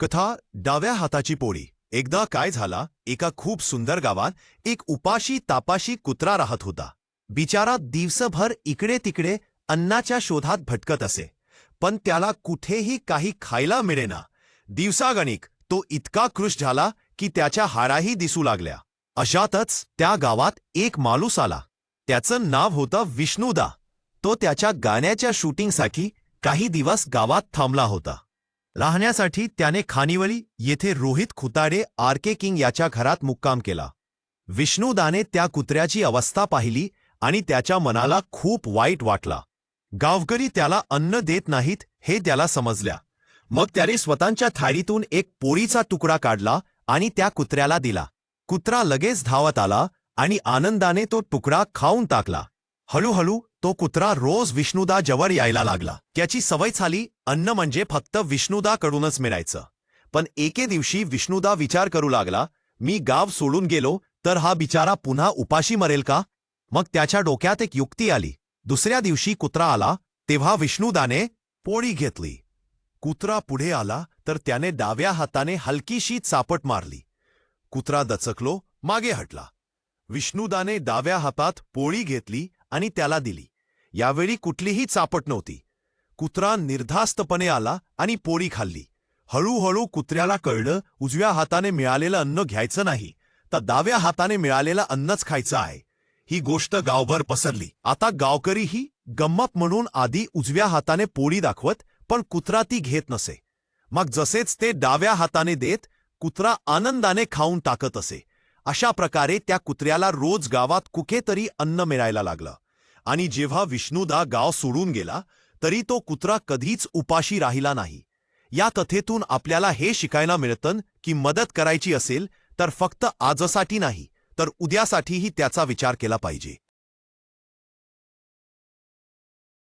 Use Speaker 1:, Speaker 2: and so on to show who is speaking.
Speaker 1: कथा डाव्या हाताची पोळी. एकदा काय झाला एका खूप सुंदर गावात एक उपाशी तापाशी कुत्रा राहत होता. बिचारा दिवसभर इकडे तिकडे अन्नाच्या शोधात भटकत असे. पण त्याला कुठेही काही खायला मिळेना. दिवसागणिक तो इतका कृष झाला की त्याच्या हाडाही दिसू लागल्या. अशातच त्या गावात एक माणूस आला. त्याचं नाव होतं विष्णुदा. तो त्याच्या गाण्याच्या शूटिंगसाठी काही दिवस गावात थांबला होता. राहण्यासाठी त्याने खानिवली येथे Rohit Khutade R K king याच्या घरात मुक्काम केला. विष्णूदाने त्या कुत्र्याची अवस्था पाहिली आणि त्याच्या मनाला खूप वाईट वाटला. गावकरी त्याला अन्न देत नाहीत हे त्याला समजल्या. मग त्याने स्वतःच्या थाळीतून एक पोळीचा तुकडा काढला आणि त्या कुत्र्याला दिला. कुत्रा लगेच धावत आला आणि आनंदाने तो तुकडा खाऊन टाकला. हळूहळू तो कुत्रा रोज विष्णुदा जवळ यायला लागला. त्याची सवय झाली अन्न म्हणजे फक्त विष्णुदाकडूनच मिळायचं. पण एके दिवशी विष्णुदा विचार करू लागला मी गाव सोडून गेलो तर हा बिचारा पुन्हा उपाशी मरेल का? मग त्याच्या डोक्यात एक युक्ती आली. दुसऱ्या दिवशी कुत्रा आला तेव्हा विष्णुदाने पोळी घेतली. कुत्रा पुढे आला तर त्याने डाव्या हाताने हलकीशी चापट मारली. कुत्रा दचकलो मागे हटला. विष्णुदाने डाव्या हातात पोळी घेतली आणि त्याला दिली. यावेळी कुठलीही चापट नव्हती. कुत्रा निर्धास्तपणे आला आणि पोळी खाल्ली. हळूहळू कुत्र्याला कळलं उजव्या हाताने मिळालेलं अन्न घ्यायचं नाही. तर डाव्या हाताने मिळालेलं अन्नच खायचं आहे. ही गोष्ट गावभर पसरली. आता गावकरीही गंमत म्हणून आधी उजव्या हाताने पोळी दाखवत पण कुत्रा ती घेत नसे. मग जसेच ते डाव्या हाताने देत कुत्रा आनंदाने खाऊन टाकत असे. अशा प्रकारे त्या कुत्र्याला रोज गावात कुठेतरी अन्न मिळायला लागलं. आणि जेव्हा विष्णुदा गाव सोडून गेला तरी तो कुत्रा कधीच उपाशी राहिला नाही. या कथेतून आपल्याला हे शिकायला मिळतं की मदत करायची असेल तर फक्त आजसाठी नाही तर उद्यासाठीही त्याचा विचार केला पाहिजे.